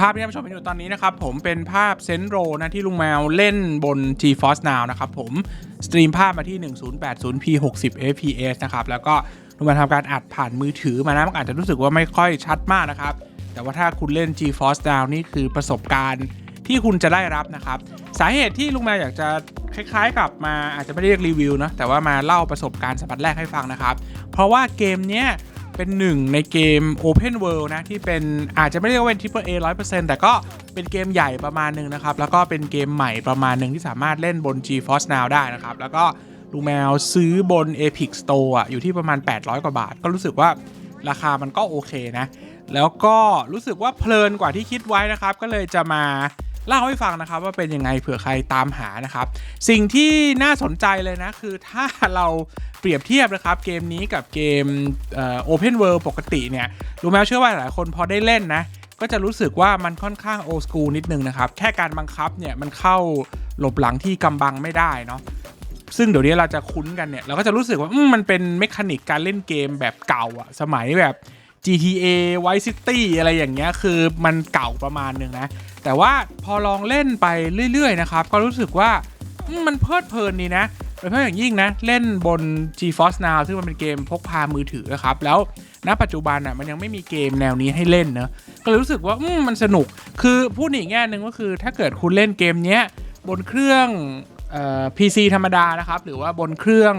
ภาพที่ท่านผู้ชมเห็นอยู่ตอนนี้นะครับผมเป็นภาพเซนโรนะที่ลุงแมวเล่นบน GeForce Now นะครับผมสตรีมภาพมาที่ 1080p 60 fps นะครับแล้วก็ลุงแมวทำการอัดผ่านมือถือมานะมันอาจจะรู้สึกว่าไม่ค่อยชัดมากนะครับ แต่ว่าถ้าคุณเล่น GeForce Now นี่คือประสบการณ์ที่คุณจะได้รับนะครับ สาเหตุที่ลุงแมวอยากจะคล้ายๆกับมาอาจจะไม่ได้เรียกรีวิวนะแต่ว่ามาเล่าประสบการณ์สัมผัสแรกให้ฟังนะครับ เพราะว่าเกมเนี้ย เป็นหนึ่งในเกม Open World นะ ที่เป็นอาจจะไม่เรียกว่าเป็น Triple A 100%แต่ก็เป็นเกมใหญ่ประมาณหนึ่งนะครับ แล้วก็เป็นเกมใหม่ประมาณหนึ่งที่สามารถเล่นบน GeForce Now ได้นะครับ แล้วก็ลุงแมวซื้อบน Epic Store อะอยู่ที่ประมาณ 800 กว่าบาท ก็รู้สึกว่าราคามันก็โอเคนะ แล้วก็รู้สึกว่าเพลินกว่าที่คิดไว้นะครับ ก็เลยจะมา เล่าให้ฟังนะครับว่าเป็นยังไงเผื่อใครตามหานะครับ สิ่งที่น่าสนใจเลยนะคือถ้าเราเปรียบเทียบนะครับเกมนี้กับเกมโอเพนเวิลด์ปกติเนี่ยรู้ไหมว่าเชื่อว่าหลายคนพอได้เล่นนะก็จะรู้สึกว่ามันค่อนข้างโอ s กูนิดนึงนะครับ แค่การบังคับเนี่ยมันเข้าหลบหลังที่กำบังไม่ได้เนาะซึ่งเดี๋ยวนี้เราจะคุ้นกันเนี่ย เราก็จะรู้สึกว่ามมันเป็นเมคานิกการเล่นเกมแบบเก่าอะสมัยแบบ GTA Vice City อะไรอย่างเงี้ยคือมันเก่าประมาณนึงนะ แต่ว่าพอลองเล่นไปเรื่อย ๆ นะครับ ก็รู้สึกว่ามันเพลิดเพลินดีนะโดยเฉพาะอย่างยิ่งนะ เล่นบน GeForce Now ซึ่งมันเป็นเกมพกพามือถือนะครับ แล้วณปัจจุบันอะมันยังไม่มีเกมแนวนี้ให้เล่นเนอะก็เลยรู้สึกว่าอืมมันสนุกคือพูดอีกแง่หนึ่งก็คือ ถ้าเกิดคุณเล่นเกมเนี้ยบนเครื่องออ PC ธรรมดานะครับ หรือว่าบนเครื่อง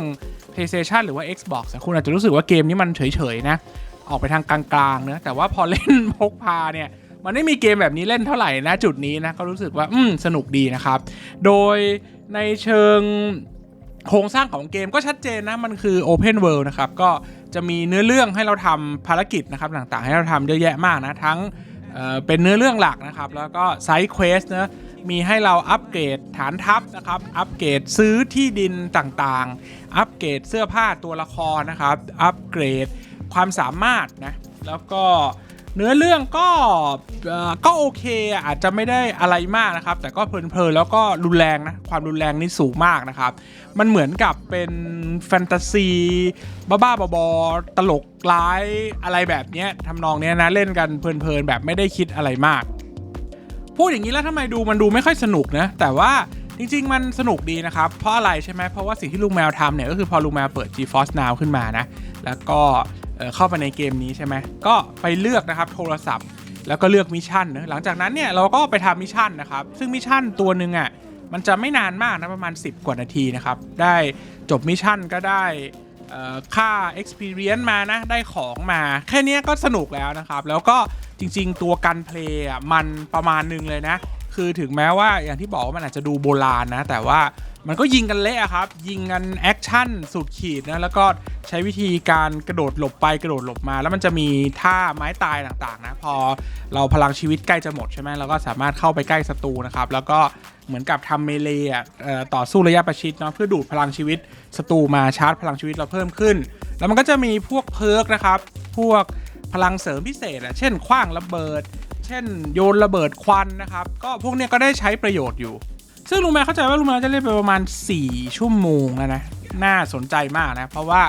PlayStation หรือว่า Xbox คุณอาจจะรู้สึกว่าเกมนี้มันเฉยๆนะ ออกไปทางกลางๆเนะแต่ว่าพอเล่นพกพาเนี่ยมันไม่มีเกมแบบนี้เล่นเท่าไหร่นะจุดนี้นะก็รู้สึกว่าอืมสนุกดีนะครับ โดยในเชิงโครงสร้างของเกมก็ชัดเจนนะ มันคือ Open World นะครับ ก็จะมีเนื้อเรื่องให้เราทำภารกิจนะครับต่างๆ ให้เราทำเยอะแยะมากนะ ทั้งเเป็นเนื้อเรื่องหลักนะครับ แล้วก็ไซด์เควสเนะมีให้เราอัปเกรดฐานทัพนะครับ อัปเกรดซื้อที่ดินต่างๆ อัปเกรดเสื้อผ้าตัวละครนะครับ อัปเกรด ความสามารถนะ แล้วก็เนื้อเรื่องก็ก็โอเคอาจจะไม่ได้อะไรมากนะครับ แต่ก็เพลินๆแล้วก็รุนแรงนะ ความรุนแรงนี่สูงมากนะครับ มันเหมือนกับเป็นแฟนตาซี บ้าๆบอๆตลกร้ายอะไรแบบนี้ทำนองนี้นะ เล่นกันเพลินๆแบบไม่ได้คิดอะไรมาก พูดอย่างนี้แล้วทำไมดูมันดูไม่ค่อยสนุกนะ แต่ว่าจริงๆ มันสนุกดีนะครับ เพราะอะไรใช่ไหมเพราะว่าสิ่งที่ลุงแมวทำเนี่ยก็คือพอลุงแมวเปิด GeForce Now ขึ้นมานะ แล้วก็ เข้าไปในเกมนี้ใช่ไหมก็ไปเลือกนะครับโทรศัพท์ แล้วก็เลือกมิชชั่นนะหลังจากนั้นเนี่ยเราก็ไปทำมิชชั่นนะครับ ซึ่งมิชชั่นตัวหนึ่งอะมันจะไม่นานมากนะประมาณ 10 กว่านาทีนะครับ ได้จบมิชชั่นก็ได้เอ่อค่า experience มานะ ได้ของมา แค่นี้ก็สนุกแล้วนะครับ แล้วก็จริง ๆ ตัวกันเพลย์อะมันประมาณหนึงเลยนะ คือถึงแม้ว่าอย่างที่บอกว่ามันอาจจะดูโบราณนะ แต่ว่า มันก็ยิงกันเละอะครับ ยิงกันแอคชั่นสุดขีดนะ แล้วก็ใช้วิธีการกระโดดหลบไปกระโดดหลบมา แล้วมันจะมีท่าไม้ตายต่างๆนะ พอเราพลังชีวิตใกล้จะหมดใช่ไหมเราก็สามารถเข้าไปใกล้ศัตรูนะครับ แล้วก็เหมือนกับทำเมเลย์อะเอ่อต่อสู้ระยะประชิดเนาะเพื่อดูดพลังชีวิตศัตรูมาชาร์จพลังชีวิตเราเพิ่มขึ้น แล้วมันก็จะมีพวกเพิร์กนะครับ พวกพลังเสริมพิเศษอะเช่นคว้างระเบิด เช่นโยนระเบิดควันนะครับ ก็พวกเนี้ยก็ได้ใช้ประโยชน์อยู่ ซึ่งลุงแมวเข้าใจว่าลุงแมวจะเล่นไปประมาณ 4 ชั่วโมงแล้วนะ น่าสนใจมากนะ เพราะว่า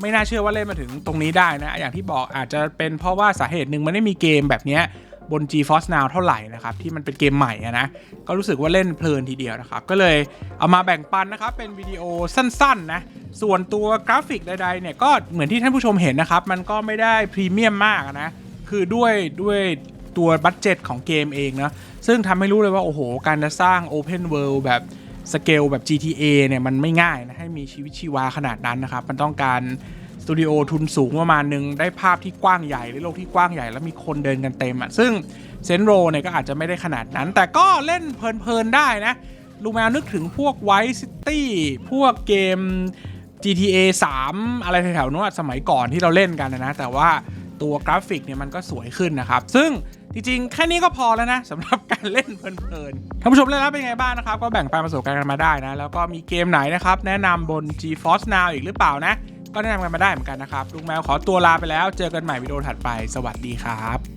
ไม่น่าเชื่อว่าเล่นมาถึงตรงนี้ได้นะ อย่างที่บอกอาจจะเป็นเพราะว่าสาเหตุหนึ่งมันไม่มีเกมแบบนี้บน GeForce Now เท่าไหร่นะครับ ที่มันเป็นเกมใหม่นะ ก็รู้สึกว่าเล่นเพลินทีเดียวนะครับ ก็เลยเอามาแบ่งปันนะครับ เป็นวิดีโอสั้นๆนะ ส่วนตัวกราฟิกใดๆเนี่ยก็เหมือนที่ท่านผู้ชมเห็นนะครับ มันก็ไม่ได้พรีเมียมมากนะ คือด้วยด้วย ตัวบัตเจ็ตของเกมเองนะ ซึ่งทำให้รู้เลยว่า โอ้โห การจะสร้าง Open World แบบสเกลแบบ GTA เนี่ย มันไม่ง่ายนะ ให้มีชีวิตชีวาขนาดนั้นนะครับ มันต้องการสตูดิโอทุนสูงประมาณหนึ่งได้ภาพที่กว้างใหญ่ในโลกที่กว้างใหญ่แล้วมีคนเดินกันเต็มอะซึ่งเซนโรเนี่ยก็อาจจะไม่ได้ขนาดนั้น แต่ก็เล่นเพลินๆได้นะลูแมวนึกถึงพวก Vice City พวกเกม GTA 3 อะไรแถวๆนู้นสมัยก่อนที่เราเล่นกันนะ แต่ว่า ตัวกราฟิกเนี่ยมันก็สวยขึ้นนะครับ ซึ่งจริงๆ แค่นี้ก็พอแล้วนะสำหรับการเล่นเพลินๆ ท่านผู้ชมเล่นแล้วเป็นไงบ้างนะครับ ก็แบ่งปันประสบการณ์กันมาได้นะ แล้วก็มีเกมไหนนะครับ แนะนำบน GeForce Now อีกหรือเปล่านะ ก็แนะนำกันมาได้เหมือนกันนะครับลุงแมวขอตัวลาไปแล้ว เจอกันใหม่วิดีโอถัดไป สวัสดีครับ